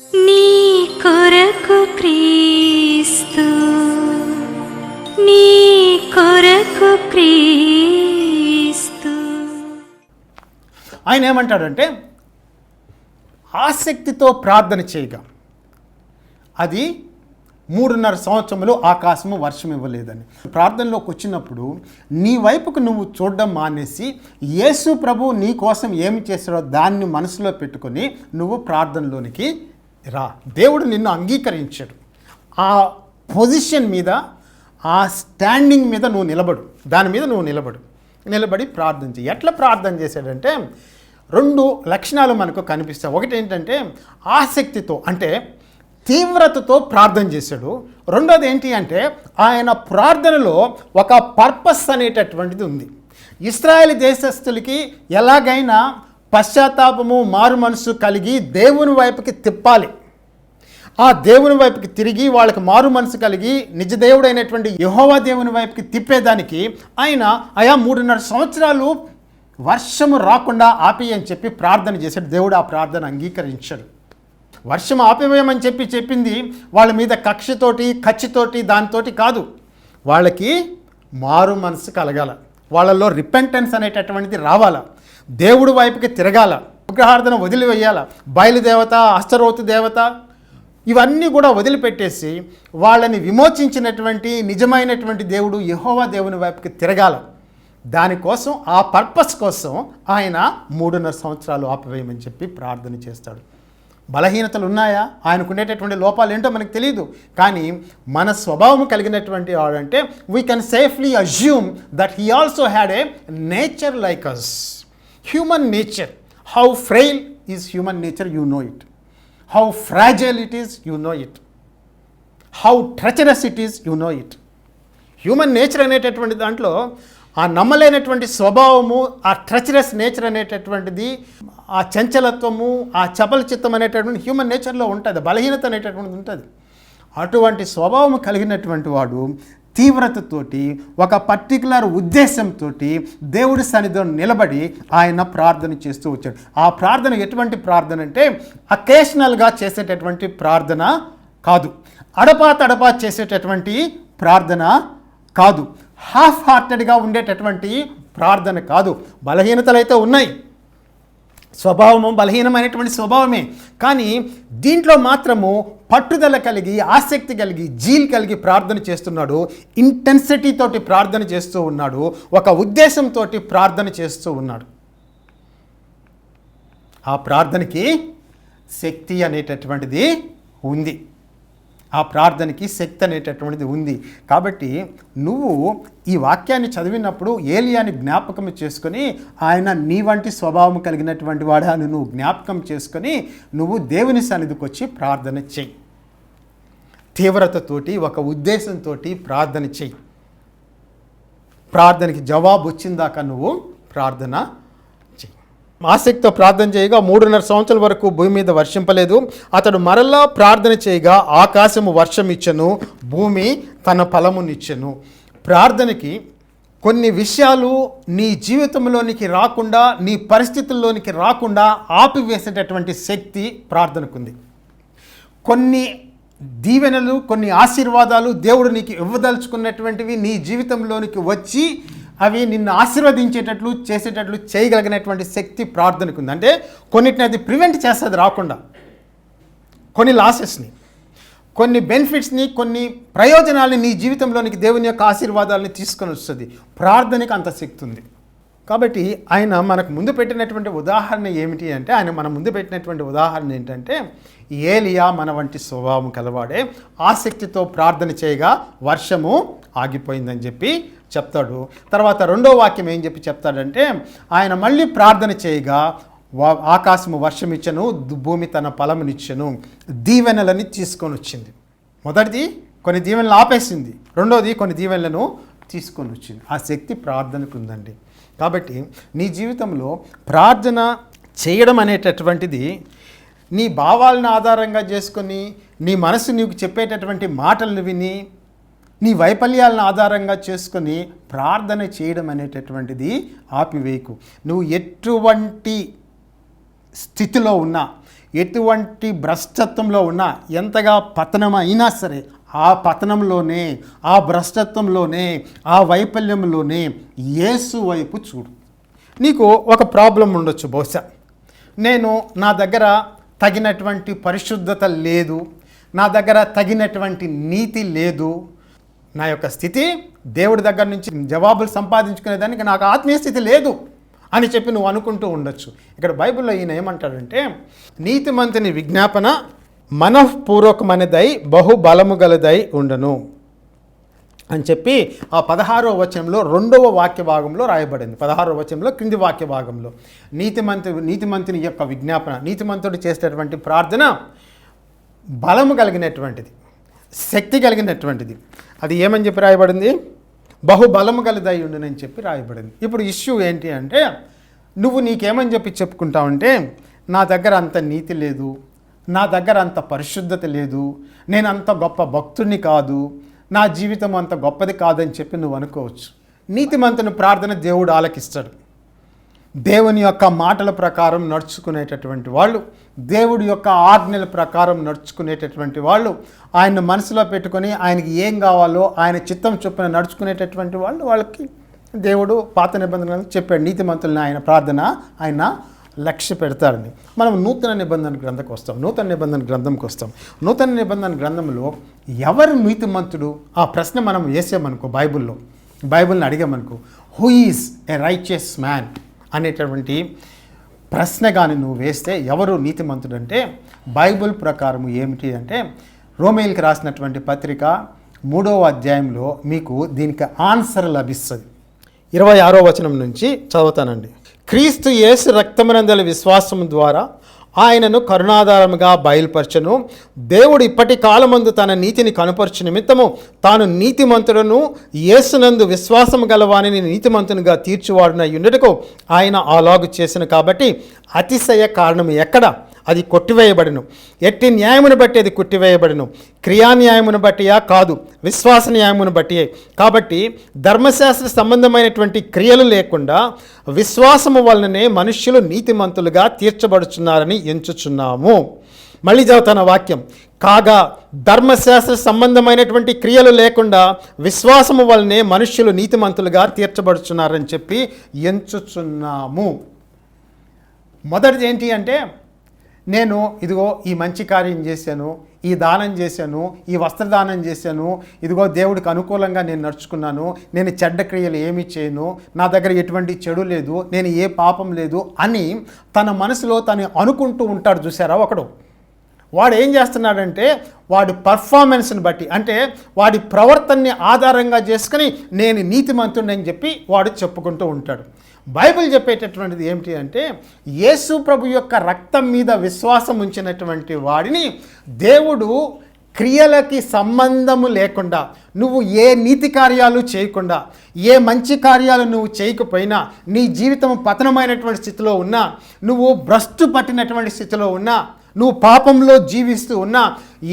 నీ కొరకు క్రీస్తు నీ కొరకు క్రీస్తు. ఆయన ఏమంటాడంటే ఆసక్తితో ప్రార్థన చేయగా అది మూడున్నర సంవత్సరములు ఆకాశము వర్షం ఇవ్వలేదని. ప్రార్థనలోకి వచ్చినప్పుడు నీ వైపుకు నువ్వు చూడడం మానేసి యేసు ప్రభు నీ కోసం ఏమి చేశాడో దాన్ని మనసులో పెట్టుకొని నువ్వు ప్రార్థనలోనికి రా. దేవుడు నిన్ను అంగీకరించాడు. ఆ పొజిషన్ మీద ఆ స్టాండింగ్ మీద నువ్వు నిలబడు. దాని మీద నువ్వు నిలబడు. నిలబడి ప్రార్థన చేయి ఎట్లా ప్రార్థన చేశాడంటే రెండు లక్షణాలు మనకు కనిపిస్తాయి. ఒకటి ఏంటంటే ఆసక్తితో అంటే తీవ్రతతో ప్రార్థన చేశాడు. రెండోది ఏంటి అంటే ఆయన ప్రార్థనలో ఒక పర్పస్ అనేటటువంటిది ఉంది. ఇస్రాయేల్ దేశస్థులకి ఎలాగైనా పశ్చాత్తాపము మారు మనసు కలిగి దేవుని వైపుకి తిప్పాలి. ఆ దేవుని వైపుకి తిరిగి వాళ్ళకి మారు మనసు కలిగి నిజ దేవుడైనటువంటి యహోవా దేవుని వైపుకి తిప్పేదానికి ఆయన ఆయా మూడున్నర సంవత్సరాలు వర్షము రాకుండా ఆపి అని చెప్పి ప్రార్థన చేశాడు. దేవుడు ఆ ప్రార్థన అంగీకరించాడు. వర్షం ఆపివేయమని చెప్పి చెప్పింది వాళ్ళ మీద కక్షతోటి కచ్చితోటి దానితోటి కాదు. వాళ్ళకి మారు మనసు కలగాల. వాళ్ళలో రిపెంటెన్స్ అనేటటువంటిది రావాలా. దేవుడి వైపుకి తిరగాల విగ్రహార్థన వదిలివేయాల బయలుదేవత అష్టరోతు దేవత ఇవన్నీ కూడా వదిలిపెట్టేసి వాళ్ళని విమోచించినటువంటి నిజమైనటువంటి దేవుడు యహోవా దేవుని వైపుకి తిరగాల. దానికోసం ఆ పర్పస్ కోసం ఆయన మూడున్నర సంవత్సరాలు ఆపవేయమని చెప్పి ప్రార్థన చేస్తాడు. బలహీనతలు ఉన్నాయా? ఆయనకుండేటటువంటి లోపాలు ఏంటో మనకు తెలియదు కానీ మన స్వభావం కలిగినటువంటి వాడంటే we can safely assume that he also had a nature like us human nature how frail is human nature you know it how fragile it is you know it how treacherous it is you know it human nature అనేటటువంటి దాంట్లో ఆ నమ్మలేనటువంటి స్వభావము ఆ treacherous nature అనేటటువంటిది ఆ చంచలత్వము ఆ చపల చిత్తం అనేటటువంటి హ్యూమన్ నేచర్లో ఉంటుంది బలహీనత అనేటటువంటిది ఉంటుంది. అటువంటి స్వభావం కలిగినటువంటి వాడు తీవ్రతతోటి ఒక పర్టికులర్ ఉద్దేశంతో దేవుడి సన్నిధిలో నిలబడి ఆయన ప్రార్థన చేస్తూ వచ్చాడు. ఆ ప్రార్థన ఎటువంటి ప్రార్థన అంటే అకేషనల్గా చేసేటటువంటి ప్రార్థన కాదు. అడపా తడపా చేసేటటువంటి ప్రార్థన కాదు. హాఫ్ హార్టెడ్గా ఉండేటటువంటి ప్రార్థన కాదు. బలహీనతలు అయితే ఉన్నాయి. స్వభావము బలహీనమైనటువంటి స్వభావమే. కానీ దీంట్లో మాత్రము పట్టుదల కలిగి ఆసక్తి కలిగి జీల్ కలిగి ప్రార్థన చేస్తున్నాడు. ఇంటెన్సిటీ తోటి ప్రార్థన చేస్తూ ఉన్నాడు. ఒక ఉద్దేశంతో ప్రార్థన చేస్తూ ఉన్నాడు. ఆ ప్రార్థనకి శక్తి అనేటటువంటిది ఉంది. ఆ ప్రార్థనకి శక్తి అనేటటువంటిది ఉంది. కాబట్టి నువ్వు ఈ వాక్యాన్ని చదివినప్పుడు ఏలియాని జ్ఞాపకం చేసుకొని ఆయన నీ వంటి స్వభావం కలిగినటువంటి వాడాను నువ్వు జ్ఞాపకం చేసుకొని నువ్వు దేవుని సన్నిధికి వచ్చి ప్రార్థన చెయ్యి. తీవ్రతతోటి ఒక ఉద్దేశంతో ప్రార్థన చెయ్యి. ప్రార్థనకి జవాబు వచ్చిందాకా నువ్వు ప్రార్థన ఆసక్తితో ప్రార్థన చేయగా మూడున్నర సంవత్సరాల వరకు భూమి మీద వర్షింపలేదు. అతడు మరలా ప్రార్థన చేయగా ఆకాశము వర్షం ఇచ్చను భూమి తన ఫలమునిచ్చను. ప్రార్థనకి కొన్ని విషయాలు నీ జీవితంలోనికి రాకుండా నీ పరిస్థితుల్లోనికి రాకుండా ఆపివేసేటటువంటి శక్తి ప్రార్థనకుంది. కొన్ని దీవెనలు కొన్ని ఆశీర్వాదాలు దేవుడు నీకు ఇవ్వదలుచుకున్నటువంటివి నీ జీవితంలోనికి వచ్చి అవి నిన్ను ఆశీర్వదించేటట్లు చేసేటట్లు చేయగలిగినటువంటి శక్తి ప్రార్థనకు ఉంది. అంటే కొన్నిటిని అది ప్రివెంట్ చేస్తుంది రాకుండా. కొన్ని లాసెస్ని కొన్ని బెనిఫిట్స్ని కొన్ని ప్రయోజనాలని నీ జీవితంలోనికి దేవుని యొక్క ఆశీర్వాదాలని తీసుకొని వస్తుంది. ప్రార్థనకు అంత శక్తి ఉంది. కాబట్టి ఆయన మనకు ముందు పెట్టినటువంటి ఉదాహరణ ఏమిటి అంటే ఆయన మన ముందు పెట్టినటువంటి ఉదాహరణ ఏంటంటే ఏలియా మన వంటి స్వభావం కలవాడే ఆసక్తితో ప్రార్థన చేయగా వర్షము ఆగిపోయిందని చెప్పి చెప్తాడు. తర్వాత రెండో వాక్యం ఏం చెప్పి చెప్తాడంటే ఆయన మళ్ళీ ప్రార్థన చేయగా ఆకాశము వర్షం ఇచ్చను భూమి తన ఫలమునిచ్చను దీవెనలని తీసుకొని వచ్చింది మొదటిది కొన్ని దీవెనలు ఆపేసింది. రెండోది కొన్ని దీవెనలను తీసుకొని వచ్చింది ఆ శక్తి ప్రార్థనకు ఉందండి. కాబట్టి నీ జీవితంలో ప్రార్థన చేయడం అనేటటువంటిది నీ భావాలను ఆధారంగా చేసుకొని నీ మనసు నీకు చెప్పేటటువంటి మాటలను విని నీ వైఫల్యాలను ఆధారంగా చేసుకొని ప్రార్థన చేయడం అనేటటువంటిది ఆపివేయకు. నువ్వు ఎటువంటి స్థితిలో ఉన్నా ఎటువంటి భ్రష్టత్వంలో ఉన్నా ఎంతగా పతనం అయినా సరే ఆ పతనంలోనే ఆ భ్రష్టత్వంలోనే ఆ వైఫల్యంలోనే యేసు వైపు చూడు. నీకు ఒక ప్రాబ్లం ఉండొచ్చు బహుశా. నేను నా దగ్గర తగినటువంటి పరిశుద్ధత లేదు నా దగ్గర తగినటువంటి నీతి లేదు నా యొక్క స్థితి దేవుడి దగ్గర నుంచి జవాబులు సంపాదించుకునే దానికి నాకు ఆత్మీయ స్థితి లేదు అని చెప్పి నువ్వు అనుకుంటూ ఉండొచ్చు. ఇక్కడ బైబిల్లో ఈయన ఏమంటాడంటే నీతిమంతుని విజ్ఞాపన మనఃపూర్వకమైనదై బహుబలము గలదై ఉండను. అని చెప్పి ఆ పదహారో వచనంలో రెండవ వాక్య భాగంలో రాయబడింది. పదహారో వచనంలో క్రింది వాక్య భాగంలో. నీతిమంతు నీతిమంతుని యొక్క విజ్ఞాపన నీతిమంతుడు చేసేటటువంటి ప్రార్థన బలము కలిగినటువంటిది శక్తి కలిగినటువంటిది అది ఏమని చెప్పి రాయబడింది? బహుబలము గలదై ఉండునని చెప్పి రాయబడింది. ఇప్పుడు ఇష్యూ ఏంటి అంటే నువ్వు నీకేమని చెప్పి చెప్పుకుంటావంటే నా దగ్గర అంత నీతి లేదు నా దగ్గర అంత పరిశుద్ధత లేదు నేను అంత గొప్ప భక్తుడిని కాదు నా జీవితం అంత గొప్పది కాదని చెప్పి నువ్వు అనుకోవచ్చు. నీతిమంతుని ప్రార్థన దేవుడు ఆలకిస్తాడు. దేవుని యొక్క మాటల ప్రకారం నడుచుకునేటటువంటి వాళ్ళు దేవుడి యొక్క ఆజ్ఞల ప్రకారం నడుచుకునేటటువంటి వాళ్ళు ఆయన మనసులో పెట్టుకొని ఆయనకి ఏం కావాలో ఆయన చిత్తం చొప్పున నడుచుకునేటటువంటి వాళ్ళు వాళ్ళకి దేవుడు పాత నిబంధనలు చెప్పాడు. నీతిమంతుల్ని ఆయన ప్రార్థన ఆయన లక్ష్య పెడతాడని. మనం నూతన నిబంధన గ్రంథకు వస్తాం. నూతన నిబంధన గ్రంథంకి వస్తాం. నూతన నిబంధన గ్రంథంలో ఎవరు నీతిమంతుడు? ఆ ప్రశ్న మనం వేసామనుకో బైబిల్లో. బైబిల్ని అడిగామనుకో who is a righteous man అనేటటువంటి ప్రశ్న కానీ నువ్వు వేస్తే ఎవరు నీతిమంతుడు అంటే బైబిల్ ప్రకారం ఏమిటి అంటే రోమేల్కి రాసినటువంటి పత్రిక మూడవ అధ్యాయంలో మీకు దీనికి ఆన్సర్ లభిస్తుంది. ఇరవై ఆరో వచనం నుంచి చదువుతానండి. క్రీస్తు యేసు రక్తమనందల విశ్వాసం ద్వారా ఆయనను కరుణాధారముగా బయలుపరచను. దేవుడు ఇప్పటి కాలమందు తన నీతిని కనుపరచు నిమిత్తము తాను నీతిమంతుడను యేసునందు విశ్వాసము గలవాణిని నీతిమంతునిగా తీర్చివాడున యుండటకు ఆయన ఆలాగు చేసిన కాబట్టి అతిశయ కారణం ఎక్కడ? అది కొట్టివేయబడును. ఎట్టి న్యాయమును బట్టి అది కొట్టివేయబడును. క్రియా న్యాయమును బట్టియా? కాదు. విశ్వాస న్యాయమును బట్టియే. కాబట్టి ధర్మశాస్త్ర సంబంధమైనటువంటి క్రియలు లేకుండా విశ్వాసము వలననే మనుష్యులు నీతిమంతులుగా తీర్చబడుచున్నారని ఎంచుచున్నాము. మళ్ళీ చదువుతాను వాక్యం. కాగా ధర్మశాస్త్ర సంబంధమైనటువంటి క్రియలు లేకుండా విశ్వాసము వలనే మనుష్యులు నీతిమంతులుగా తీర్చబడుచున్నారని చెప్పి ఎంచుచున్నాము. మొదటిది ఏంటి అంటే నేను ఇదిగో ఈ మంచి కార్యం చేశాను ఈ దానం చేశాను ఈ వస్త్రదానం చేశాను ఇదిగో దేవుడికి అనుకూలంగా నేను నడుచుకున్నాను నేను చెడ్డ క్రియలు ఏమి చేయను నా దగ్గర ఎటువంటి చెడు లేదు నేను ఏ పాపం లేదు అని తన మనసులో తను అనుకుంటూ ఉంటాడు చూసారా ఒకడు. వాడు ఏం చేస్తున్నాడంటే వాడి పర్ఫార్మెన్స్ని బట్టి అంటే వాడి ప్రవర్తనని ఆధారంగా చేసుకుని నేను నీతిమంతుడని చెప్పి వాడు చెప్పుకుంటూ ఉంటాడు. బైబిల్ చెప్పేటటువంటిది ఏమిటి అంటే యేసు ప్రభు యొక్క రక్తం మీద విశ్వాసం ఉంచినటువంటి వాడిని దేవుడు క్రియలకి సంబంధము లేకుండా నువ్వు ఏ నీతి కార్యాలు చేయకుండా ఏ మంచి కార్యాలు నువ్వు చేయకపోయినా నీ జీవితం పతనమైనటువంటి స్థితిలో ఉన్నా నువ్వు భ్రష్టు పట్టినటువంటి స్థితిలో ఉన్నా నువ్వు పాపంలో జీవిస్తూ ఉన్నా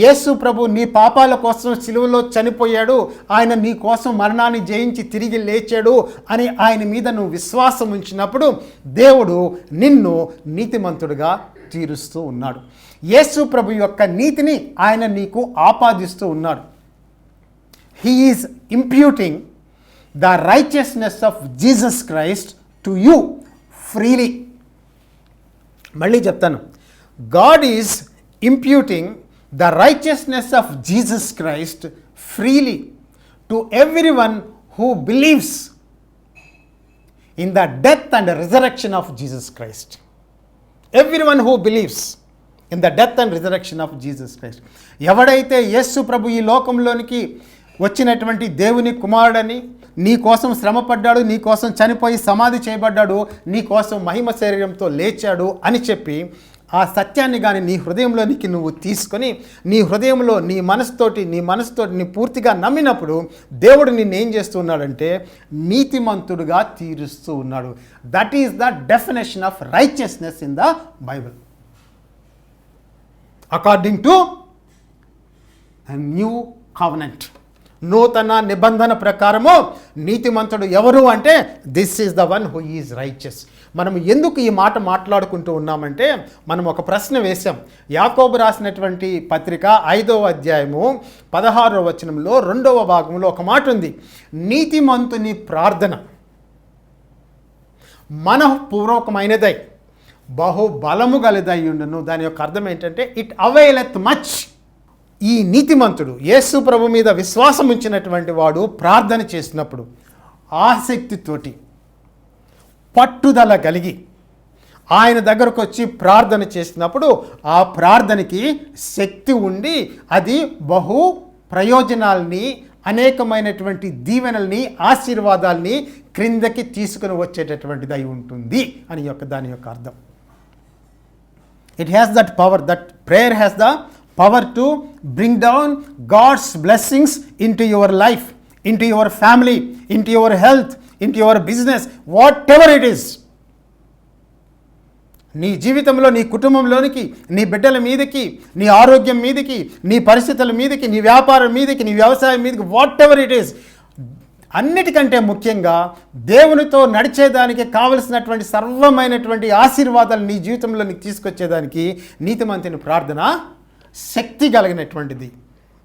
యేసు ప్రభు నీ పాపాల కోసం సిలువలో చనిపోయాడు ఆయన నీ కోసం మరణాన్ని జయించి తిరిగి లేచాడు అని ఆయన మీద నువ్వు విశ్వాసం ఉంచినప్పుడు దేవుడు నిన్ను నీతిమంతుడుగా తీరుస్తూ ఉన్నాడు. యేసు ప్రభు యొక్క నీతిని ఆయన నీకు ఆపాదిస్తూ ఉన్నాడు. He is imputing the righteousness of Jesus Christ to you freely మళ్ళీ చెప్తాను. God is imputing the righteousness of Jesus Christ freely to every one who believes in the death and resurrection of Jesus Christ every one who believes in the death and resurrection of Jesus Christ ఎవడైతే యస్సు ప్రభు ఈ లోకంలోనికి వచ్చినటువంటి దేవుని కుమారుడని నీ కోసం శ్రమపడ్డాడు నీ కోసం చనిపోయి సమాధి చేయబడ్డాడు నీ కోసం మహిమ శరీరంతో లేచాడు అని చెప్పి ఆ సత్యాన్ని కానీ నీ హృదయంలోనికి నువ్వు తీసుకొని నీ హృదయంలో నీ మనసుతోటి నీ మనసుతోటి నీ పూర్తిగా నమ్మినప్పుడు దేవుడు నిన్ను ఏం చేస్తున్నాడంటే నీతిమంతుడుగా తీరుస్తూ ఉన్నాడు. That is the definition of righteousness in the Bible according to new covenant నూతన నిబంధన ప్రకారము నీతిమంతుడు ఎవరు అంటే this is the one who is righteous మనం ఎందుకు ఈ మాట మాట్లాడుకుంటూ ఉన్నామంటే మనం ఒక ప్రశ్న వేశాం. యాకోబు రాసినటువంటి పత్రిక ఐదవ అధ్యాయము పదహారవ వచనంలో రెండవ భాగంలో ఒక మాట ఉంది. నీతిమంతుని ప్రార్థన మనఃపూర్వకమైనదై బహు బలము గలదై ఉండును. దాని యొక్క అర్థం ఏంటంటే ఇట్ అవైలెత్ మచ్ ఈ నీతిమంతుడు యేసు ప్రభు మీద విశ్వాసం ఉంచినటువంటి వాడు ప్రార్థన చేసినప్పుడు ఆసక్తితోటి పట్టుదల కలిగి ఆయన దగ్గరకు వచ్చి ప్రార్థన చేసినప్పుడు ఆ ప్రార్థనకి శక్తి ఉండి అది బహు ప్రయోజనాల్ని అనేకమైనటువంటి దీవెనల్ని ఆశీర్వాదాల్ని క్రిందకి తీసుకుని వచ్చేటటువంటిది అయి ఉంటుంది అని యొక్క దాని యొక్క అర్థం. It has that power that prayer has the power to bring down God's blessings in to your life in to your family in to your health in your business whatever it is నీ జీవితంలో నీ కుటుంబంలోనికి నీ బిడ్డల మీదకి నీ ఆరోగ్యం మీదకి నీ పరిస్థితుల మీదకి నీ వ్యాపారం మీదకి నీ వ్యవసాయం మీదకి వాట్ ఎవర్ ఇట్ ఈస్ అన్నిటికంటే ముఖ్యంగా దేవునితో నడిచేదానికి కావలసినటువంటి సర్వమైనటువంటి ఆశీర్వాదాలు నీ జీవితంలో నీకు తీసుకొచ్చేదానికి నీతిమంతుని ప్రార్థన శక్తి కలిగినటువంటిది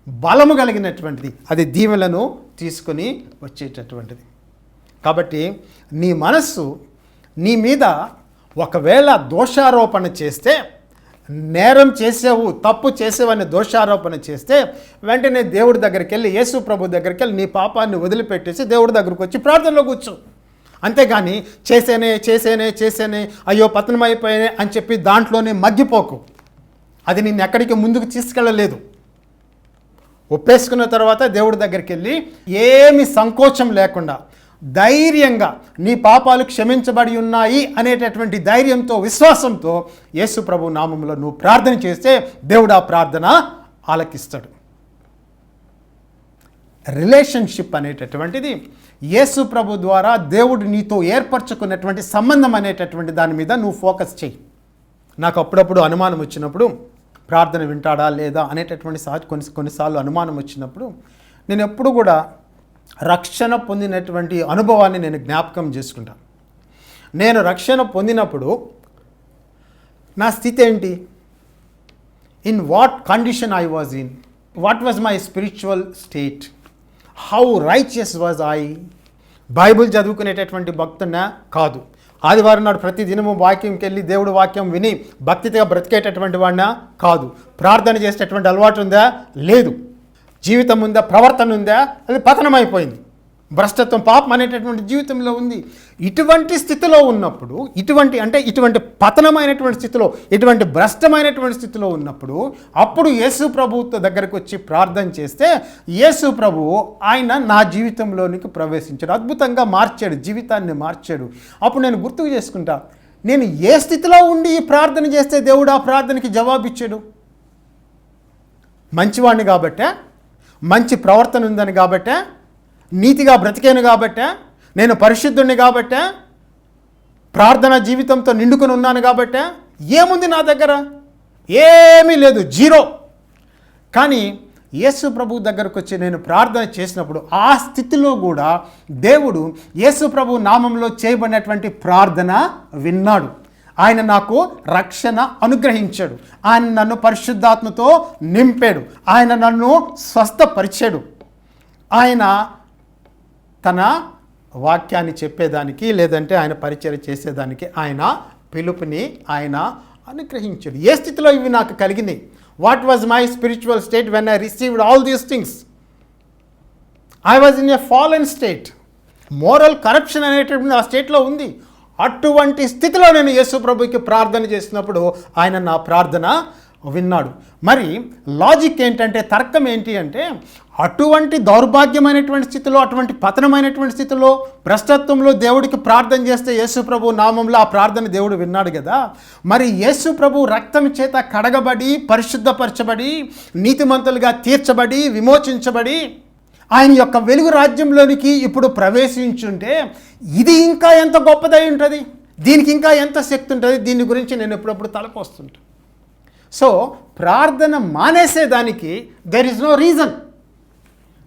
బలము కలిగినటువంటిది అది దీవెలను తీసుకొని వచ్చేటటువంటిది. కాబట్టి నీ మనస్సు నీ మీద ఒకవేళ దోషారోపణ చేస్తే నేరం చేసావు తప్పు చేసావని దోషారోపణ చేస్తే వెంటనే దేవుడి దగ్గరికి వెళ్ళి యేసు ప్రభు దగ్గరికి వెళ్ళి నీ పాపాన్ని వదిలిపెట్టేసి దేవుడి దగ్గరకు వచ్చి ప్రార్థనలో కూర్చో. అంతేగాని చేసేనే చేసేనే చేసేనే అయ్యో పతనం అని చెప్పి దాంట్లోనే మగ్గిపోకు. అది నిన్ను ఎక్కడికి ముందుకు తీసుకెళ్ళలేదు. ఒప్పేసుకున్న తర్వాత దేవుడి దగ్గరికి వెళ్ళి ఏమి సంకోచం లేకుండా ధైర్యంగా నీ పాపాలు క్షమించబడి ఉన్నాయి అనేటటువంటి ధైర్యంతో విశ్వాసంతో యేసు ప్రభు నామంలో నువ్వు ప్రార్థన చేస్తే దేవుడు ఆ ప్రార్థన ఆలకిస్తాడు. రిలేషన్షిప్ అనేటటువంటిది యేసు ప్రభు ద్వారా దేవుడు నీతో ఏర్పరచుకున్నటువంటి సంబంధం అనేటటువంటి దాని మీద నువ్వు ఫోకస్ చేయి. నాకు అప్పుడప్పుడు అనుమానం వచ్చినప్పుడు ప్రార్థన వింటాడా లేదా అనేటటువంటి సహజ కొన్ని కొన్నిసార్లు అనుమానం వచ్చినప్పుడు నేను ఎప్పుడు కూడా రక్షణ పొందినటువంటి అనుభవాన్ని నేను జ్ఞాపకం చేసుకుంటాను నేను రక్షణ పొందినప్పుడు నా స్థితి ఏంటి? In what condition I was in what was my spiritual state how righteous was I Bible చదువుకునేటటువంటి భక్తున్నా కాదు. ఆదివారం నాడు ప్రతి దినము వాక్యంకి వెళ్ళి దేవుడు వాక్యం విని భక్తిగా బ్రతికేటటువంటి వాడినా కాదు. ప్రార్థన చేసేటటువంటి అలవాటు ఉందా? లేదు. జీవితం ఉందా ప్రవర్తన ఉందా అది పతనమైపోయింది. భ్రష్టత్వం పాపం అనేటటువంటి జీవితంలో ఉంది. ఇటువంటి స్థితిలో ఉన్నప్పుడు ఇటువంటి అంటే ఇటువంటి పతనమైనటువంటి స్థితిలో ఇటువంటి భ్రష్టమైనటువంటి స్థితిలో ఉన్నప్పుడు అప్పుడు యేసు ప్రభుత్వ దగ్గరకు వచ్చి ప్రార్థన చేస్తే యేసు ప్రభువు ఆయన నా జీవితంలోనికి ప్రవేశించాడు. అద్భుతంగా మార్చాడు జీవితాన్ని మార్చాడు. అప్పుడు నేను గుర్తుకు చేసుకుంటా నేను ఏ స్థితిలో ఉండి ఈ ప్రార్థన చేస్తే దేవుడు ఆ ప్రార్థనకి జవాబిచ్చాడు? మంచివాడిని కాబట్టే మంచి ప్రవర్తన ఉందని కాబట్టే నీతిగా బ్రతికాను కాబట్టే నేను పరిశుద్ధుణ్ణి కాబట్టే ప్రార్థన జీవితంతో నిండుకుని ఉన్నాను కాబట్టే ఏముంది నా దగ్గర? ఏమీ లేదు జీరో. కానీ యేసు ప్రభు దగ్గరకు వచ్చి నేను ప్రార్థన చేసినప్పుడు ఆ స్థితిలో కూడా దేవుడు యేసు ప్రభు నామంలో చేయబడినటువంటి ప్రార్థన విన్నాడు. ఆయన నాకు రక్షణ అనుగ్రహించాడు. ఆయన నన్ను పరిశుద్ధాత్మతో నింపాడు. ఆయన నన్ను స్వస్థపరిచాడు. ఆయన తన వాక్యాన్ని చెప్పేదానికి లేదంటే ఆయన పరిచయం చేసేదానికి ఆయన పిలుపుని ఆయన అనుగ్రహించాడు. ఏ స్థితిలో ఇవి నాకు కలిగినాయి? What was my spiritual state when I received all these things I was in a fallen state moral corruption అనేటటువంటి ఆ స్టేట్లో ఉంది. అటువంటి స్థితిలో నేను యేసు ప్రభుకి ప్రార్థన చేసినప్పుడు ఆయన నా ప్రార్థన విన్నాడు. మరి లాజిక్ ఏంటంటే తర్కం ఏంటి అంటే అటువంటి దౌర్భాగ్యమైనటువంటి స్థితిలో అటువంటి పతనమైనటువంటి స్థితిలో భ్రష్టత్వంలో దేవుడికి ప్రార్థన చేస్తే యేసు ప్రభు నామంలో ఆ ప్రార్థన దేవుడు విన్నాడు కదా. మరి యేసు ప్రభు రక్తం చేత కడగబడి పరిశుద్ధపరచబడి నీతిమంతులుగా తీర్చబడి విమోచించబడి ఆయన యొక్క వెలుగు రాజ్యంలోనికి ఇప్పుడు ప్రవేశించుంటే ఇది ఇంకా ఎంత గొప్పదై ఉంటుంది? దీనికి ఇంకా ఎంత శక్తి ఉంటుంది? దీని గురించి నేను ఎప్పుడప్పుడు తలపోస్తుంటాను సో ప్రార్థన మానేసేదానికి దెర్ ఇస్ నో రీజన్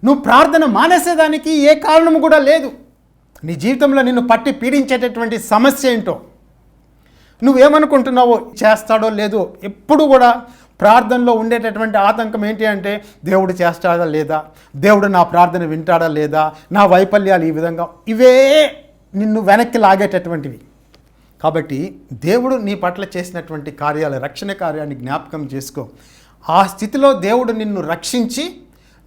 నువ్వు ప్రార్థన మానేసేదానికి ఏ కారణం కూడా లేదు. నీ జీవితంలో నిన్ను పట్టి పీడించేటటువంటి సమస్య ఏంటో? నువ్వేమనుకుంటున్నావో చేస్తాడో లేదో ఎప్పుడు కూడా ప్రార్థనలో ఉండేటటువంటి ఆతంకం ఏంటి అంటే దేవుడు చేస్తాడా లేదా? దేవుడు నా ప్రార్థన వింటాడా లేదా? నా వైఫల్యాలు ఈ విధంగా ఇవే నిన్ను వెనక్కి లాగేటటువంటివి. కాబట్టి దేవుడు నీ పట్ల చేసినటువంటి కార్యాలు రక్షణ కార్యాన్ని జ్ఞాపకం చేసుకో. ఆ స్థితిలో దేవుడు నిన్ను రక్షించి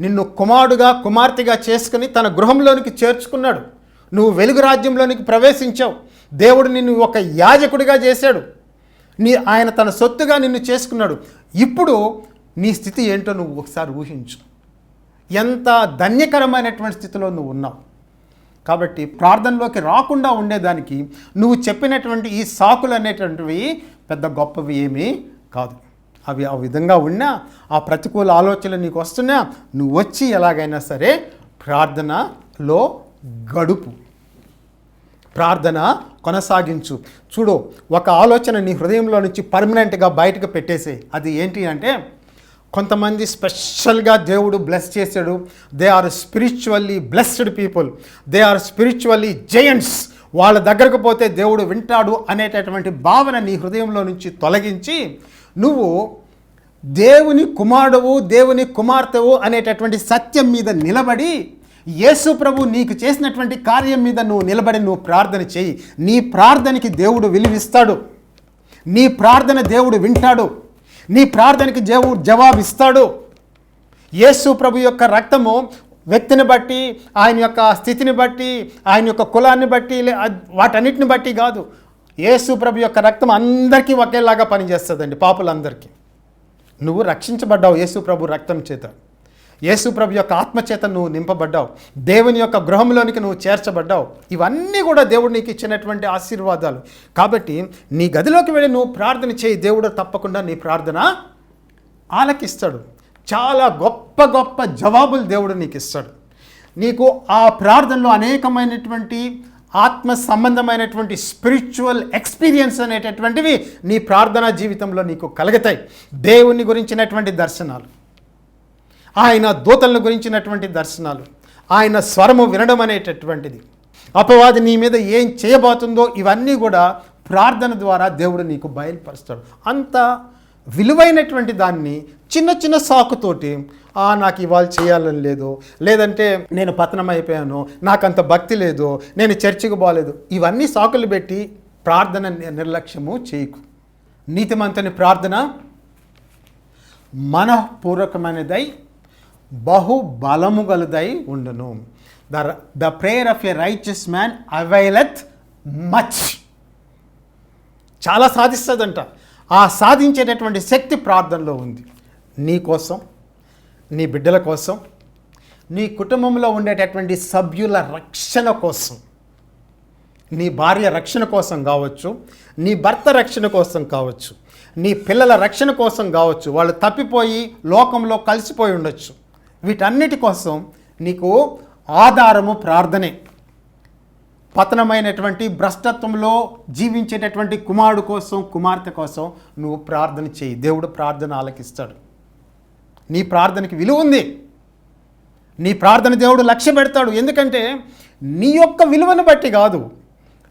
నిన్ను కుమారుడుగా కుమార్తెగా చేసుకుని తన గృహంలోనికి చేర్చుకున్నాడు. నువ్వు వెలుగు రాజ్యంలోనికి ప్రవేశించావు. దేవుడు నిన్ను ఒక యాజకుడిగా చేశాడు. నీ ఆయన తన సొత్తుగా నిన్ను చేసుకున్నాడు. ఇప్పుడు నీ స్థితి ఏంటో నువ్వు ఒకసారి ఊహించు. ఎంత ధన్యకరమైనటువంటి స్థితిలో నువ్వు ఉన్నావు. కాబట్టి ప్రార్థనలోకి రాకుండా ఉండేదానికి నువ్వు చెప్పినటువంటి ఈ సాకులు అనేటువంటివి పెద్ద గొప్పవి ఏమీ కాదు. అవి ఆ విధంగా ఉన్నా ఆ ప్రతికూల ఆలోచనలు నీకు వస్తున్నా నువ్వు వచ్చి ఎలాగైనా సరే ప్రార్థనలో గడుపు. ప్రార్థన కొనసాగించు. చూడు ఒక ఆలోచన నీ హృదయంలో నుంచి పర్మనెంట్గా బయటకు పెట్టేసే అది ఏంటి అంటే కొంతమంది స్పెషల్గా దేవుడు బ్లెస్ చేశాడు. They are spiritually blessed people. They are spiritually giants. వాళ్ళ దగ్గరకు పోతే దేవుడు వింటాడు అనేటటువంటి భావన నీ హృదయంలో నుంచి తొలగించి నువ్వు దేవుని కుమారుడువు దేవుని కుమార్తెవు అనేటటువంటి సత్యం మీద నిలబడి యేసు ప్రభు నీకు చేసినటువంటి కార్యం మీద నువ్వు నిలబడి నువ్వు ప్రార్థన చేయి. నీ ప్రార్థనకి దేవుడు విలువిస్తాడు. నీ ప్రార్థన దేవుడు వింటాడు. నీ ప్రార్థనకి దేవుడు జవాబిస్తాడు. యేసు ప్రభు యొక్క రక్తము వ్యక్తిని బట్టి ఆయన యొక్క స్థితిని బట్టి ఆయన యొక్క కులాన్ని బట్టి లే- వాటన్నిటిని బట్టి కాదు. యేసు ప్రభు యొక్క రక్తం అందరికీ ఒకేలాగా పనిచేస్తుందండి పాపులందరికీ. నువ్వు రక్షించబడ్డావు యేసు ప్రభు రక్తం చేత. యేసు ప్రభు యొక్క ఆత్మ చేత నువ్వు నింపబడ్డావు. దేవుని యొక్క గృహంలోనికి నువ్వు చేర్చబడ్డావు. ఇవన్నీ కూడా దేవుడు నీకు ఇచ్చినటువంటి ఆశీర్వాదాలు. కాబట్టి నీ గదిలోకి వెళ్ళి నువ్వు ప్రార్థన చేయి. దేవుడు తప్పకుండా నీ ప్రార్థన ఆలకిస్తాడు. చాలా గొప్ప గొప్ప జవాబులు దేవుడు నీకు ఇస్తాడు. నీకు ఆ ప్రార్థనలో అనేకమైనటువంటి ఆత్మ సంబంధమైనటువంటి స్పిరిచువల్ ఎక్స్పీరియన్స్ అనేటటువంటివి నీ ప్రార్థనా జీవితంలో నీకు కలుగుతాయి. దేవుని గురించినటువంటి దర్శనాలు. ఆయన దూతలను గురించినటువంటి దర్శనాలు ఆయన స్వరము వినడం అనేటటువంటిది. అపవాది నీ మీద ఏం చేయబోతుందో ఇవన్నీ కూడా ప్రార్థన ద్వారా దేవుడు నీకు బయలుపరుస్తాడు. అంత విలువైనటువంటి దాన్ని చిన్న చిన్న సాకుతోటి నాకు ఇవాళ చేయాలని లేదు లేదంటే నేను పతనం అయిపోయాను నాకంత భక్తి లేదు నేను చర్చికి పోలేదు. ఇవన్నీ సాకులు పెట్టి ప్రార్థన నిర్లక్ష్యము చేయకు. నీతిమంతుని ప్రార్థన మనఃపూర్వకమైనదై బహు బలము గలదై ఉండును. The the prayer of a righteous man availeth much చాలా సాధిస్తుందంట. ఆ సాధించేటటువంటి శక్తి ప్రార్థనలో ఉంది. నీ కోసం నీ బిడ్డల కోసం నీ కుటుంబంలో ఉండేటటువంటి సభ్యుల రక్షణ కోసం నీ భార్య రక్షణ కోసం కావచ్చు నీ భర్త రక్షణ కోసం కావచ్చు నీ పిల్లల రక్షణ కోసం కావచ్చు వాళ్ళు తప్పిపోయి లోకంలో కలిసిపోయి ఉండొచ్చు. వీటన్నిటి కోసం నీకు ఆధారము ప్రార్థనే. పతనమైనటువంటి భ్రష్టత్వంలో జీవించేటటువంటి కుమారుడు కోసం కుమార్తె కోసం నువ్వు ప్రార్థన చేయి. దేవుడు ప్రార్థన ఆలకిస్తాడు. నీ ప్రార్థనకి విలువ ఉంది. నీ ప్రార్థన దేవుడు లక్ష్య పెడతాడు ఎందుకంటే నీ యొక్క విలువను బట్టి కాదు.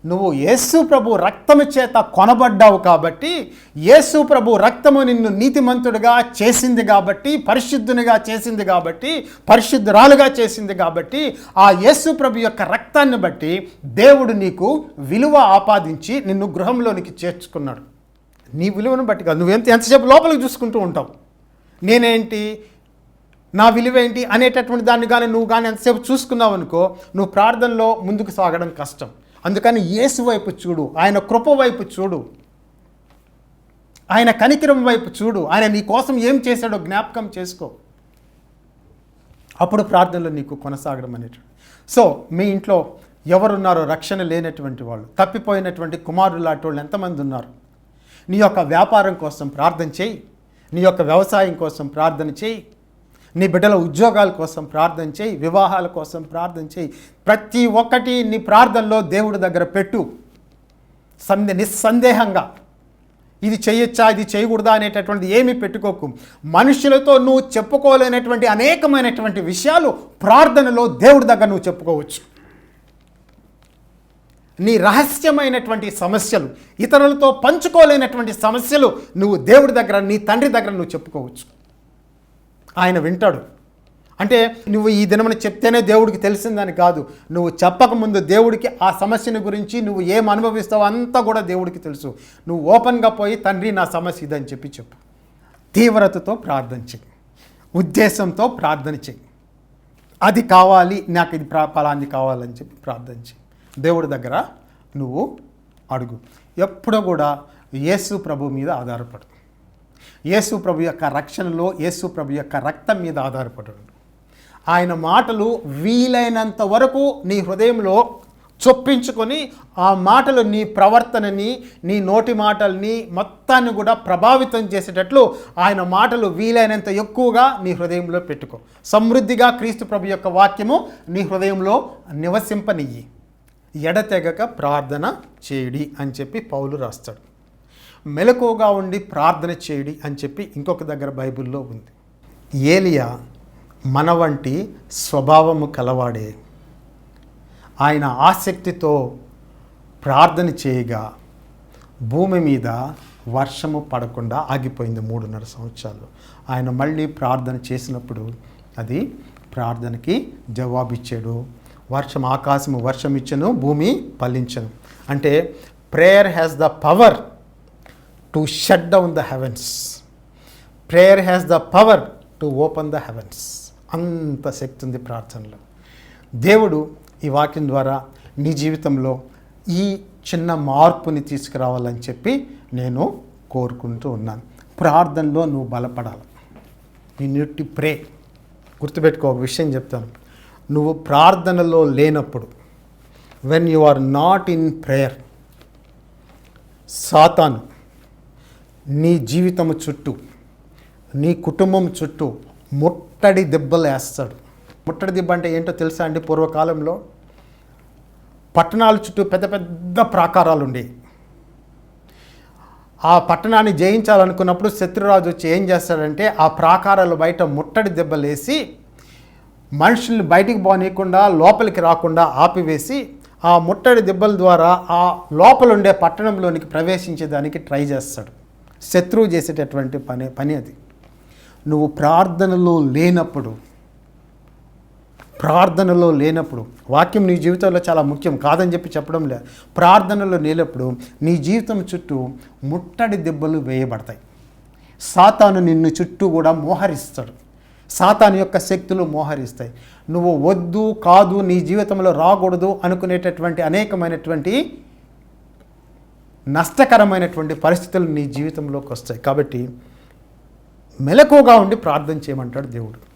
నువ్వు యేసు ప్రభు రక్తము చేత కొనబడ్డావు కాబట్టి యేసు ప్రభు రక్తము నిన్ను నీతిమంతుడిగా చేసింది కాబట్టి పరిశుద్ధునిగా చేసింది కాబట్టి పరిశుద్ధురాలుగా చేసింది కాబట్టి ఆ యేసు ప్రభు యొక్క రక్తాన్ని బట్టి దేవుడు నీకు విలువ ఆపాదించి నిన్ను గృహంలోనికి చేర్చుకున్నాడు. నీ విలువను బట్టి కాదు. నువ్వెంత ఎంతసేపు లోపలికి చూసుకుంటూ ఉంటావు? నేనేంటి? నా విలువ ఏంటి అనేటటువంటి దాన్ని కానీ నువ్వు కానీ ఎంతసేపు చూసుకున్నావు అనుకో నువ్వు ప్రార్థనలో ముందుకు సాగడం కష్టం. అందుకని యేసు వైపు చూడు ఆయన కృప వైపు చూడు. ఆయన కనికిరం వైపు చూడు. ఆయన నీ కోసం ఏం చేశాడో జ్ఞాపకం చేసుకో. అప్పుడు ప్రార్థనలో నీకు కొనసాగడం అనేటువంటి సో మీ ఇంట్లో ఎవరున్నారో రక్షణ లేనటువంటి వాళ్ళు తప్పిపోయినటువంటి కుమారులు లాంటి వాళ్ళు ఎంతమంది ఉన్నారు? నీ యొక్క వ్యాపారం కోసం ప్రార్థన చేయి. నీ యొక్క వ్యవసాయం కోసం ప్రార్థన చేయి. నీ బిడ్డల ఉద్యోగాల కోసం ప్రార్థన చేయి వివాహాల కోసం ప్రార్థన చేయి. ప్రతి ఒక్కటి నీ ప్రార్థనలో దేవుడి దగ్గర పెట్టు. సందే నిస్సందేహంగా. ఇది చేయొచ్చా ఇది చేయకూడదా అనేటటువంటిది ఏమీ పెట్టుకోకు. మనుషులతో నువ్వు చెప్పుకోలేనటువంటి అనేకమైనటువంటి విషయాలు ప్రార్థనలో దేవుడి దగ్గర నువ్వు చెప్పుకోవచ్చు. నీ రహస్యమైనటువంటి సమస్యలు ఇతరులతో పంచుకోలేనటువంటి సమస్యలు నువ్వు దేవుడి దగ్గర నీ తండ్రి దగ్గర నువ్వు చెప్పుకోవచ్చు. ఆయన వింటాడు. అంటే నువ్వు ఈ దినమని చెప్తేనే దేవుడికి తెలిసిందని కాదు. నువ్వు చెప్పకముందు దేవుడికి ఆ సమస్యను గురించి నువ్వు ఏం అనుభవిస్తావో అంతా కూడా దేవుడికి తెలుసు. నువ్వు ఓపెన్గా పోయి తండ్రి నా సమస్య ఇదని చెప్పి చెప్పు. తీవ్రతతో ప్రార్థన చెయ్యి. ఉద్దేశంతో ప్రార్థన చెయ్యి. అది కావాలి నాకు ఇది ప్రా ఫలాన్ని కావాలని చెప్పి ప్రార్థన చెయ్యి. దేవుడి దగ్గర నువ్వు అడుగు. ఎప్పుడూ కూడా యేసు ప్రభు మీద ఆధారపడు యేసు ప్రభు యొక్క రక్షణలో యేసు ప్రభు యొక్క రక్తం మీద ఆధారపడు ఆయన మాటలు వీలైనంత వరకు నీ హృదయంలో చొప్పించుకొని ఆ మాటలు నీ ప్రవర్తనని నీ నోటి మాటల్ని మొత్తాన్ని కూడా ప్రభావితం చేసేటట్లు ఆయన మాటలు వీలైనంత ఎక్కువగా నీ హృదయంలో పెట్టుకో. సమృద్ధిగా క్రీస్తు ప్రభు యొక్క వాక్యము నీ హృదయంలో నివసింపనియ్యి. ఎడతెగక ప్రార్థన చేయడి అని చెప్పి పౌలు రాస్తాడు. మెలకువగా ఉండి ప్రార్థన చేయడి అని చెప్పి ఇంకొక దగ్గర బైబిల్లో ఉంది. ఏలియా మన వంటి స్వభావము కలవాడే ఆయన ఆసక్తితో ప్రార్థన చేయగా భూమి మీద వర్షము పడకుండా ఆగిపోయింది మూడున్నర సంవత్సరాలు. ఆయన మళ్ళీ ప్రార్థన చేసినప్పుడు అది ప్రార్థనకి జవాబిచ్చాడు. వర్షం ఆకాశము వర్షం ఇచ్చను భూమి ఫలించను. అంటే prayer has the power to shut down the heavens prayer has the power to open the heavens అంత శక్తి ఉంది ప్రార్థనలో. దేవుడు ఈ వాక్యం ద్వారా నీ జీవితంలో ఈ చిన్న మార్పుని తీసుకురావాలని చెప్పి నేను కోరుకుంటూ ఉన్నాను. ప్రార్థనలో నువ్వు బలపడాలి. You need pray. గుర్తుపెట్టుకో ఒక విషయం చెప్తాను. నువ్వు ప్రార్థనలో లేనప్పుడు when you are not in prayer సాతాను నీ జీవితము చుట్టూ నీ కుటుంబం చుట్టూ ముట్టడి దెబ్బలు వేస్తాడు. ముట్టడి దెబ్బ అంటే ఏంటో తెలుసా అండి? పూర్వకాలంలో పట్టణాల చుట్టూ పెద్ద పెద్ద ప్రాకారాలు ఉండేవి. ఆ పట్టణాన్ని జయించాలనుకున్నప్పుడు శత్రురాజు వచ్చి ఏం చేస్తాడంటే ఆ ప్రాకారాలు బయట ముట్టడి దెబ్బలేసి మనుషుల్ని బయటికి పోనీయకుండా లోపలికి రాకుండా ఆపివేసి ఆ ముట్టడి దెబ్బల ద్వారా ఆ లోపల ఉండే పట్టణంలోనికి ప్రవేశించేదానికి ట్రై చేస్తాడు. శత్రువు చేసేటటువంటి పని పని అది. నువ్వు ప్రార్థనలో లేనప్పుడు ప్రార్థనలో లేనప్పుడు వాక్యం నీ జీవితంలో చాలా ముఖ్యం కాదని చెప్పి చెప్పడం లేదు. ప్రార్థనలో లేనప్పుడు నీ జీవితం చుట్టూ ముట్టడి దెబ్బలు వేయబడతాయి. సాతాను నిన్ను చుట్టూ కూడా మోహరిస్తాడు. సాతాను యొక్క శక్తులు మోహరిస్తాయి. నువ్వు వద్దు కాదు నీ జీవితంలో రాకూడదు అనుకునేటటువంటి అనేకమైనటువంటి నష్టకరమైనటువంటి పరిస్థితులు నీ జీవితంలోకి వస్తాయి. కాబట్టి మెలకువగా ఉండి ప్రార్థన చేయమంటాడు దేవుడు.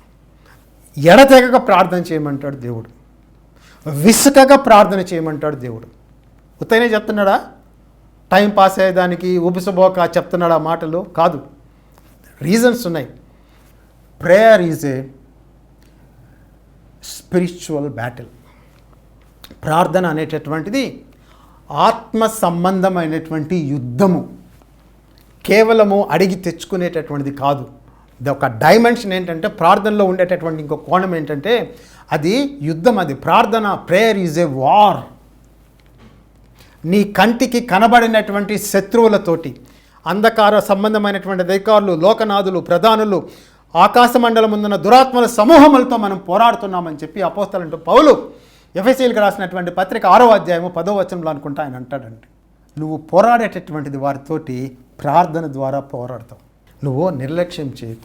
ఎడతెగక ప్రార్థన చేయమంటాడు దేవుడు. విసుకగా ప్రార్థన చేయమంటాడు దేవుడు. ఉత్తనే చెప్తున్నాడా? టైం పాస్ అయ్యేదానికి ఉబిసబోక చెప్తున్నాడా మాటలు? కాదు. రీజన్స్ ఉన్నాయి. Prayer is a spiritual battle. ప్రార్థన అనేటటువంటిది ఆత్మ సంబంధమైనటువంటి యుద్ధము కేవలము అడిగి తెచ్చుకునేటటువంటిది కాదు. ఇది ఒక డైమెన్షన్ ఏంటంటే ప్రార్థనలో ఉండేటటువంటి ఇంకో కోణం ఏంటంటే అది యుద్ధం అది. ప్రార్థన ప్రేయర్ ఈజ్ ఏ వార్ నీ కంటికి కనబడినటువంటి శత్రువులతోటి అంధకార సంబంధమైనటువంటి అధికారులు లోకనాథులు ప్రధానులు ఆకాశ మండలం ముందున్న దురాత్మల సమూహములతో మనం పోరాడుతున్నామని చెప్పి అపోస్తలంటూ పౌలు ఎఫ్ఎస్సీలకు రాసినటువంటి పత్రిక ఆరో అధ్యాయము పదో వచనంలో అనుకుంటా ఆయన అంటాడండి నువ్వు పోరాడేటటువంటిది వారితోటి ప్రార్థన ద్వారా పోరాడతావు. నువ్వు నిర్లక్ష్యం చేయకు.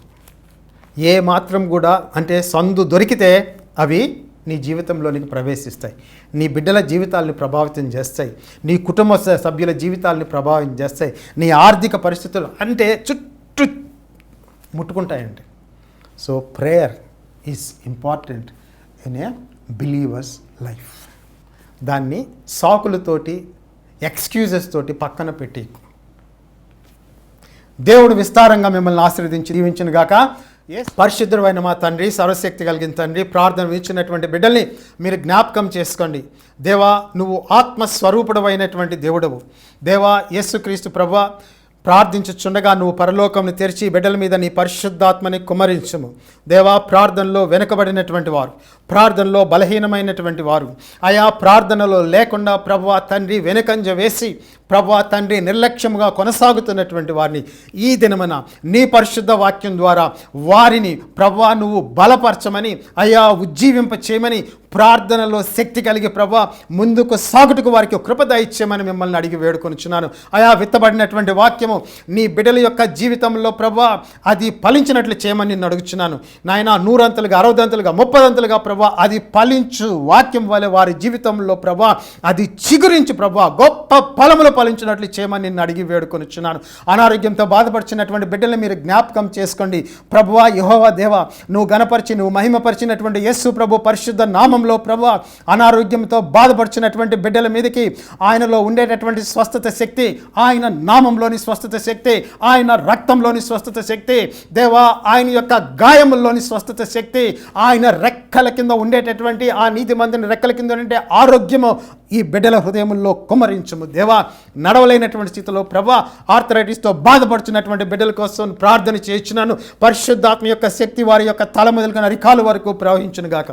ఏ మాత్రం కూడా అంటే సందు దొరికితే అవి నీ జీవితంలోనికి ప్రవేశిస్తాయి. నీ బిడ్డల జీవితాలను ప్రభావితం చేస్తాయి. నీ కుటుంబ స- సభ్యుల జీవితాలను ప్రభావితం చేస్తాయి. నీ ఆర్థిక పరిస్థితులు అంటే చుట్టూ ముట్టుకుంటాయండి. So prayer is important in a believer's life. దాన్ని సాకులతోటి ఎక్స్క్యూజెస్ తోటి పక్కన పెట్టి. దేవుడు విస్తారంగా మిమ్మల్ని ఆశీర్వదించి దీవించిన గాక. ఏ పరిశుద్ధమైన మా తండ్రి సర్వశక్తి కలిగిన తండ్రి ప్రార్థన ఇచ్చినటువంటి బిడ్డల్ని మీరు జ్ఞాపకం చేసుకోండి. దేవా నువ్వు ఆత్మస్వరూపుడమైనటువంటి దేవుడవు. దేవా యేసుక్రీస్తు ప్రభా ప్రార్థించుచుండగా నువ్వు పరలోకంను తెరిచి బిడ్డల మీద నీ పరిశుద్ధాత్మని కుమరించుము దేవా ప్రార్థనలో వెనుకబడినటువంటి వారు ప్రార్థనలో బలహీనమైనటువంటి వారు ఆయా ప్రార్థనలో లేకుండా ప్రభువ తండ్రి వెనుకంజ వేసి ప్రభా తండ్రి నిర్లక్ష్యముగా కొనసాగుతున్నటువంటి వారిని ఈ దినమున నీ పరిశుద్ధ వాక్యం ద్వారా వారిని ప్రభా నువ్వు బలపరచమని అయా ఉజ్జీవింప చేయమని ప్రార్థనలో శక్తి కలిగి ప్రభా ముందుకు సాగుటకు వారికి కృప దయచేయమని మిమ్మల్ని అడిగి వేడుకొనిచున్నాను. అయా విత్తబడినటువంటి వాక్యము నీ బిడ్డల యొక్క జీవితంలో ప్రభా అది ఫలించినట్లు చేయమని నేను అడుగుచున్నాను. నాయన నూరంతలుగా అరవదంతలుగా ముప్పదంతలుగా ప్రభా అది ఫలించు వాక్యం వలె వారి జీవితంలో ప్రభా అది చిగురించి ప్రభా గొప్ప ఫలములు ఫలించినట్లు చేయమని నిన్ను అడిగి వేడుకొనిచున్నాను. అనారోగ్యంతో బాధపరిచినటువంటి బిడ్డలను మీరు జ్ఞాపకం చేసుకోండి. ప్రభువా యహోవా దేవా నువ్వు గణపరిచి నువ్వు మహిమపరిచినటువంటి యేసు ప్రభు పరిశుద్ధ నామంలో ప్రభు అనారోగ్యంతో బాధపరిచినటువంటి బిడ్డల మీదకి ఆయనలో ఉండేటటువంటి స్వస్థత శక్తి ఆయన నామంలోని స్వస్థత శక్తి ఆయన రక్తంలోని స్వస్థత శక్తి దేవా ఆయన యొక్క గాయముల్లోని స్వస్థత శక్తి ఆయన రెక్కల కింద ఉండేటటువంటి ఆ నీతి మందిని రెక్కల కింద ఉండే ఆరోగ్యము ఈ బిడ్డల హృదయముల్లో కుమరించము దేవా నడవలేనటువంటి స్థితిలో ప్రభా ఆర్థరైటిస్తో బాధపడుతున్నటువంటి బిడ్డల కోసం ప్రార్థన చేస్తున్నాను పరిశుద్ధాత్మ యొక్క శక్తి వారి యొక్క తల మొదలుకొని అరికాలు వరకు ప్రవహించును గాక.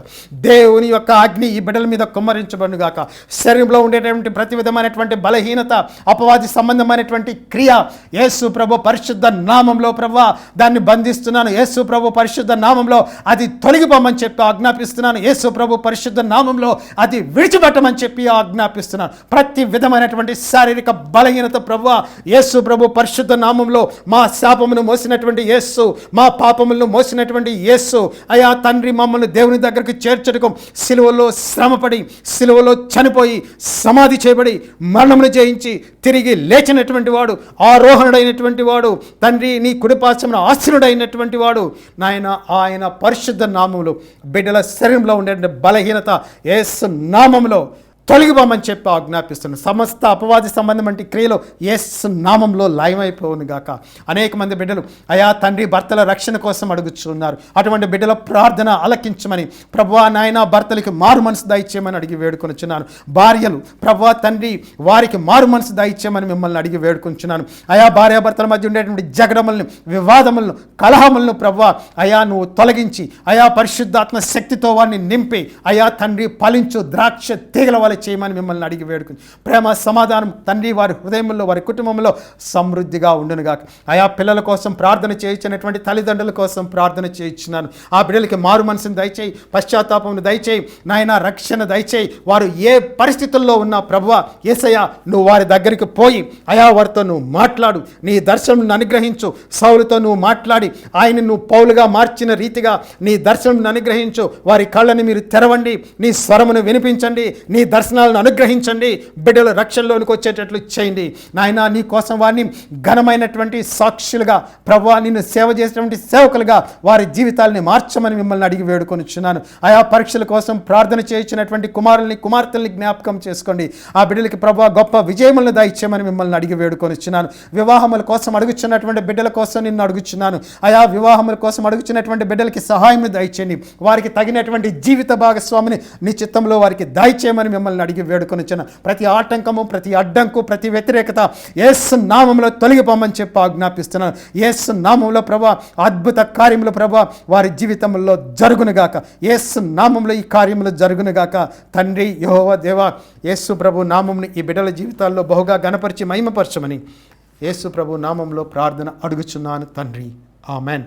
దేవుని యొక్క అగ్ని ఈ బిడ్డల మీద కుమ్మరించబడును గాక. శరీరంలో ఉండేటటువంటి ప్రతి విధమైనటువంటి బలహీనత అపవాది సంబంధమైనటువంటి క్రియ యేసు ప్రభు పరిశుద్ధ నామంలో ప్రభా దాన్ని బంధిస్తున్నాను. యేసు ప్రభు పరిశుద్ధ నామంలో అది తొలగిపోమని చెప్పి ఆజ్ఞాపిస్తున్నాను. యేసు ప్రభు పరిశుద్ధ నామంలో అది విడిచిపెట్టమని చెప్పి ఆజ్ఞాపిస్తున్నాను. ప్రతి విధమైనటువంటి శారీరక బలహీనత ప్రభు యేసు ప్రభు పరిశుద్ధ నామంలో మా శాపమును మోసినటువంటి యేసు మా పాపములను మోసినటువంటి యేసు అయా తండ్రి మమ్మల్ని దేవుని దగ్గరికి చేర్చటకు సిలువలో శ్రమపడి సిలువలో చనిపోయి సమాధి చేయబడి మరణమును జయించి తిరిగి లేచినటువంటి వాడు ఆరోహణుడైనటువంటి వాడు తండ్రి నీ కుడిపాశమున ఆశీనుడైనటువంటి వాడు నాయన ఆయన పరిశుద్ధ నామములు బిడ్డల శరీరంలో ఉండే బలహీనత ఏసు నామంలో తొలగిపోమని చెప్పి ఆజ్ఞాపిస్తున్నాను సమస్త అపవాది సంబంధం వంటి క్రియలు ఎస్ నామంలో లయమైపోవును గాక. అనేక మంది బిడ్డలు అయా తండ్రి భర్తల రక్షణ కోసం అడుగుచున్నారు. అటువంటి బిడ్డల ప్రార్థన అలకించమని ప్రభువా నాయన భర్తలకి మారు మనసు దయచేయమని అడిగి వేడుకొనిచున్నాను. భార్యలు ప్రభువా తండ్రి వారికి మారు మనసు దయచేయమని మిమ్మల్ని అడిగి వేడుకొంచున్నాను అయా భార్యాభర్తల మధ్య ఉండేటువంటి జగడములను వివాదములను కలహములను ప్రభువా అయా నువ్వు తొలగించి అయా పరిశుద్ధాత్మ శక్తితో వారిని నింపి అయా తండ్రి ఫలించు ద్రాక్ష తీగల వల్ల చేయమని మిమ్మల్ని అడిగి వేడుకుని ప్రేమ సమాధానం తండ్రి వారి హృదయంలో వారి కుటుంబంలో సమృద్ధిగా ఉండునుగాక. ఆయా పిల్లల కోసం ప్రార్థన చేయించినటువంటి తల్లిదండ్రుల కోసం ప్రార్థన చేయించున్నాను ఆ బిడ్డలకి మారు మనసును దయచేయి పశ్చాత్తాపమును దయచేయి నాయన రక్షణ దయచేయి. వారు ఏ పరిస్థితుల్లో ఉన్నా ప్రభువ ఏసయ్య నువ్వు వారి దగ్గరికి పోయి అయా వారితో నువ్వు మాట్లాడు నీ దర్శనం అనుగ్రహించు. సౌలుతో నువ్వు మాట్లాడి ఆయన నువ్వు పౌలుగా మార్చిన రీతిగా నీ దర్శనం అనుగ్రహించు. వారి కళ్ళని మీరు తెరవండి నీ స్వరమును వినిపించండి నీ దర్శనం దర్శనాలను అనుగ్రహించండి. బిడ్డల రక్షణలోనికి వచ్చేటట్లు చేయండి. నాయన నీ కోసం వారిని ఘనమైనటువంటి సాక్షులుగా ప్రభు నిన్ను సేవ చేసినటువంటి సేవకులుగా వారి జీవితాలని మార్చమని మిమ్మల్ని అడిగి వేడుకొనిచున్నాను. ఆయా పరీక్షల కోసం ప్రార్థన చేయించినటువంటి కుమారుల్ని కుమార్తెల్ని జ్ఞాపకం చేసుకోండి. ఆ బిడ్డలకి ప్రభు గొప్ప విజయములను దాయిచ్చామని మిమ్మల్ని అడిగి వేడుకొనిచున్నాను. వివాహముల కోసం అడుగుచున్నటువంటి బిడ్డల కోసం నిన్ను అడుగుచున్నాను. ఆయా వివాహముల కోసం అడుగుచున్నటువంటి బిడ్డలకి సహాయం దయచేయండి. వారికి తగినటువంటి జీవిత భాగస్వామిని నీ చిత్తంలో వారికి దాయిచేయమని మిమ్మల్ని అడిగి వేడుకొనిచ్చిన ప్రతి ఆటంకము ప్రతి అడ్డంకు ప్రతి వ్యతిరేకత ఏసు నామంలో తొలగిపోమని చెప్పి ఆజ్ఞాపిస్తున్నాను. యేసు నామంలో ప్రభా అద్భుత కార్యములు ప్రభా వారి జీవితంలో జరుగునుగాక ఏసు నామంలో ఈ కార్యములు జరుగునుగాక తండ్రి యహోవ దేవా యేసు ప్రభు నామంని ఈ బిడ్డల జీవితాల్లో బహుగా గణపరిచి మహిమపరచమని యేసు ప్రభు నామంలో ప్రార్థన అడుగుచున్నాను తండ్రి. ఆమెన్.